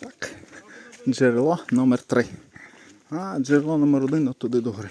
Так. Джерело номер 3 А джерело номер 1 от туди до гори.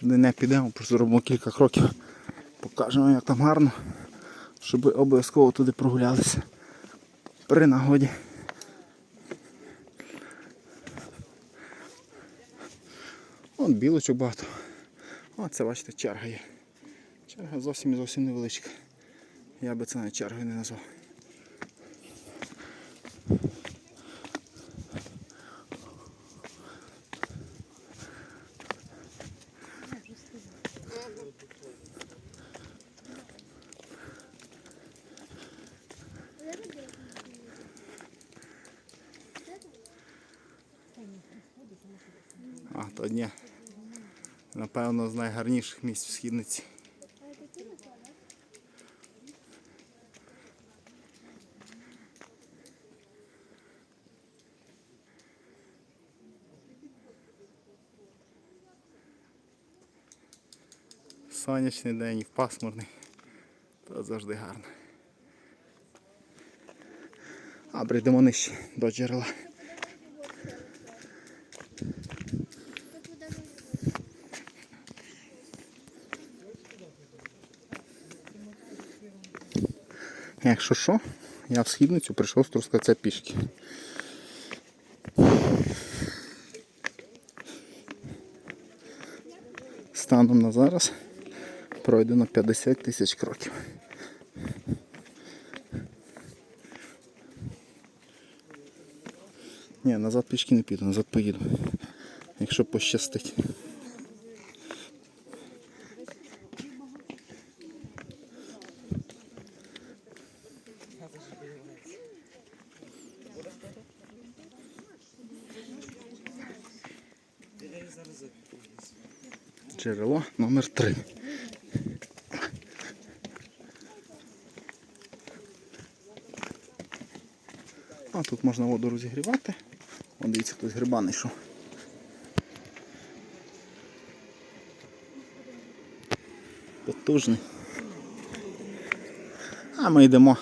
Туди не підемо, просто зробимо кілька кроків. Покажемо, як там гарно, щоб обов'язково туди прогулялися. При нагоді. Вон білочок багато. О, це бачите, черга є. Черга зовсім зовсім невеличка. Я би це навіть чергою не назвав. А, то одне. Напевно, з найгарніших місць в східниці. Сонячний день і пасмурний. То завжди гарно. А прийдемо нижче до джерела. Якщо що, я в східницю прийшов з Трускавця пішки. Станом на зараз пройдено 50 тисяч кроків. Ні, назад пішки не піду, назад поїду. Якщо пощастить. Джерело номер 3 А тут можна воду розігрівати. Вон дивіться, хтось гриба знайшов. Потужний. А ми йдемо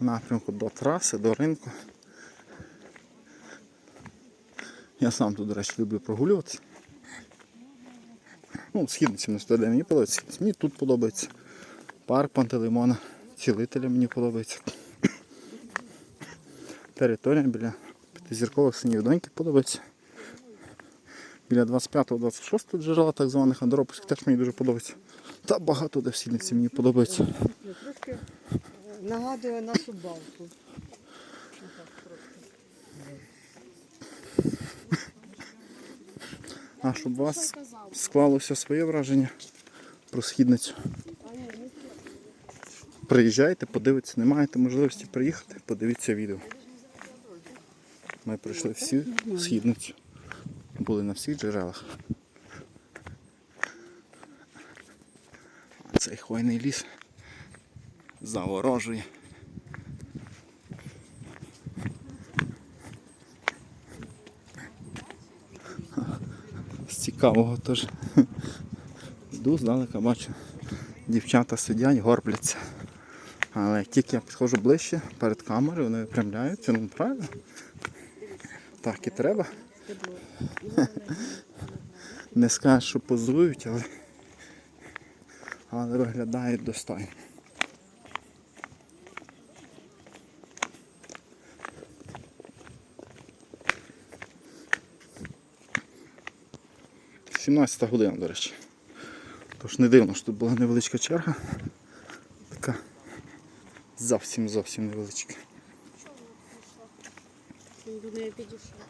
в напрямку до траси, до ринку. Я сам тут, до речі, люблю прогулюватися. Ну, східниці не стоїть, мені подобається. Мені тут подобається. Парк Пантелеймона, цілителя мені подобається. Територія біля п'ятизіркових синів доньки подобається. Біля 25-26 джерела так званих Андропольських теж мені дуже подобається. Та багато де в східниці мені подобається. Трошки нагадує нашу балку. А щоб у вас склалося своє враження про східницю. Приїжджайте, подивіться, не маєте можливості приїхати, подивіться відео. Ми пройшли всю східницю. Були на всіх джерелах. А цей хвойний ліс заворожує. З цікавого теж. Йду здалека, бачу. Дівчата сидять, горбляться. Але як тільки я підходжу ближче перед камерою, вони випрямляються, ну правильно. Так і треба. Не скажеш, що позують, але, але виглядають достойно. Сімнадцята година, до речі. Тож не дивно, що тут була невеличка черга. Така зовсім зовсім невеличка. Він до неї підійшов.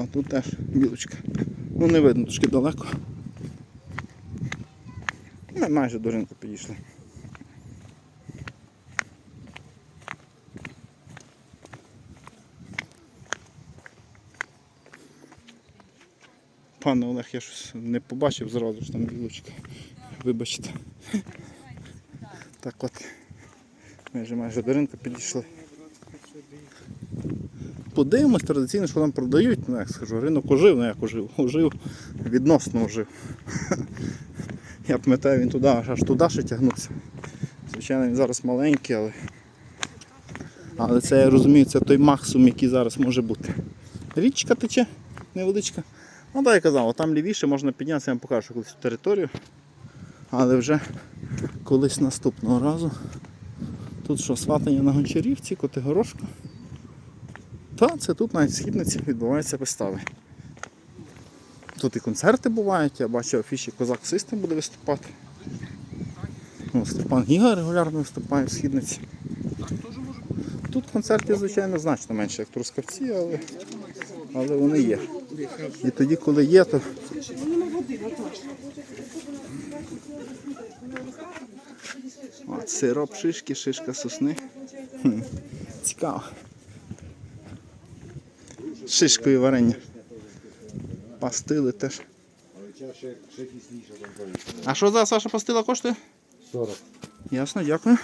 О, тут теж білочка. Ну не видно, трошки далеко. Ми майже до ринку підійшли. Пане Олег, я щось не побачив зразу що там білочка. Вибачте. Так от. Ми вже майже до ринку підійшли. Подивимось традиційно, що там продають. Ну як скажу, ринок ожив, ну як ожив, ожив, відносно ожив. Я пам'ятаю, він туди, аж туди ще тягнувся. Звичайно, він зараз маленький, але. Але це я розумію, це той максимум, який зараз може бути. Річка тече, невеличка. Ну так я казав, там лівіше можна піднятися, я вам покажу колись територію. Але вже колись наступного разу. Тут що, сватання на гончарівці, Котигорошка. Та, це тут навіть в східниці відбуваються вистави. Тут і концерти бувають, я бачу афіші Козак Систем буде виступати. Ну, Степан Гіга регулярно виступає в східниці. Тут концертів, звичайно, значно менше, як трускавці, але, але вони є. І тоді, коли є, то. От, сироп шишки, шишка сосни. Цікаво. Шишкою варення. Пастили теж. А що за Саша пастила коштує? 40. Ясно, дякую.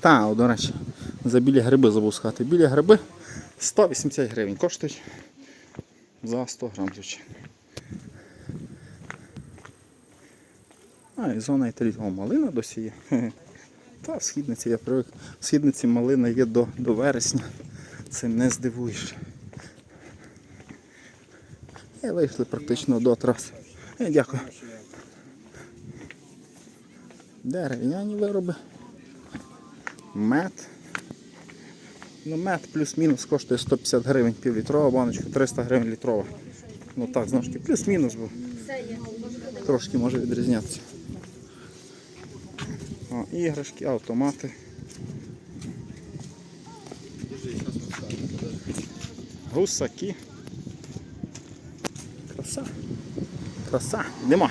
Так, о, до речі, за білі гриби забув сказати. Білі гриби 180 гривень коштують за 100 грам, звичайно. А, і зона італії. О, малина досі є. Та в східниці я привик. В східниці малина є до, до вересня. Цим не здивуєш. І вийшли практично до траси. Е, дякую. Дерев'яні вироби. Мед. Ну, мед плюс-мінус коштує 150 гривень півлітрова баночка, 300 гривень літрова. Ну так, знову ж таки, плюс-мінус, бо трошки може відрізнятися. О, іграшки, автомати. Гусаки. Краса. Краса. Йдемо.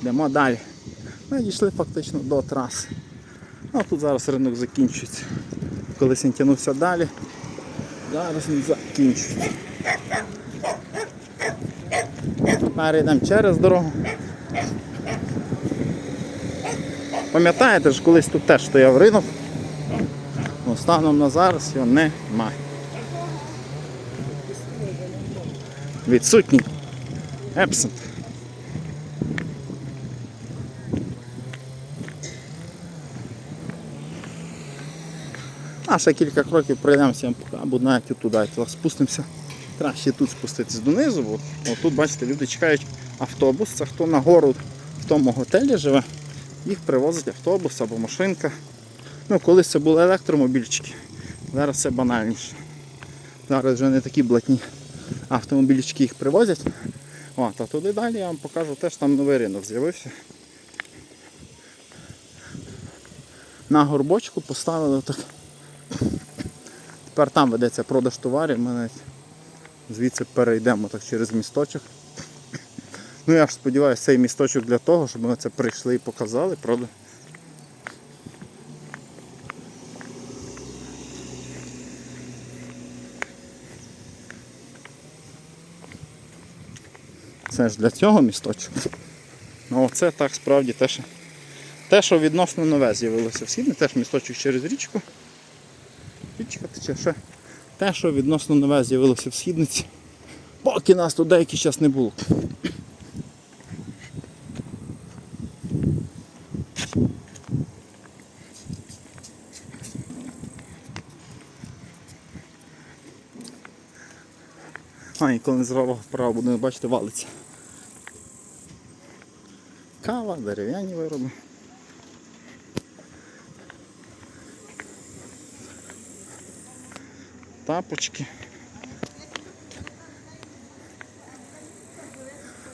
Йдемо далі. Ми дійшли фактично до траси. Ну, тут зараз ринок закінчується. Колись він тягнувся далі. Зараз він закінчується. Тепер йдемо через дорогу. Пам'ятаєте ж, колись тут теж стояв ринок. Ну, станом на зараз його немає. Відсутній. Епсент. А ще кілька кроків пройдемося, або навіть туди спустимося. Краще тут спуститись донизу, бо тут, бачите, люди чекають автобус. Це хто на гору в тому готелі живе, їх привозить автобус або машинка. Ну, колись це були електромобільчики, зараз це банальніше. Зараз вже не такі блатні автомобільчики їх привозять. От, а туди далі я вам покажу, теж там новий ринок з'явився. На горбочку поставили так. Тепер там ведеться продаж товарів, ми навіть звідси перейдемо так через місточок. Ну я ж сподіваюся, цей місточок для того, щоб ми це прийшли і показали, правда? Це ж для цього місточок. Ну оце так справді те, що, те, що відносно нове з'явилося в Сідні, теж місточок через річку. Річка тече ще. Те, що відносно нове з'явилося в східниці, поки нас тут деякий час не було. А, і коли не зразу вправо будемо бачити, валиться. Кава, дерев'яні вироби. тапочки.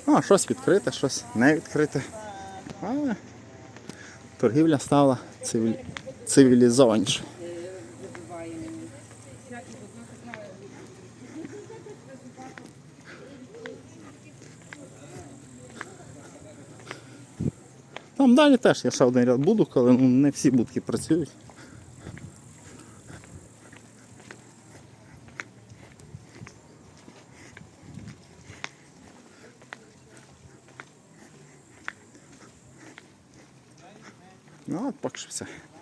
А, щось відкрите, щось не відкрите. Але торгівля стала цивіль... цивілізованіше. Там далі теж я ще один ряд буду, коли ну, не всі будки працюють. Ну,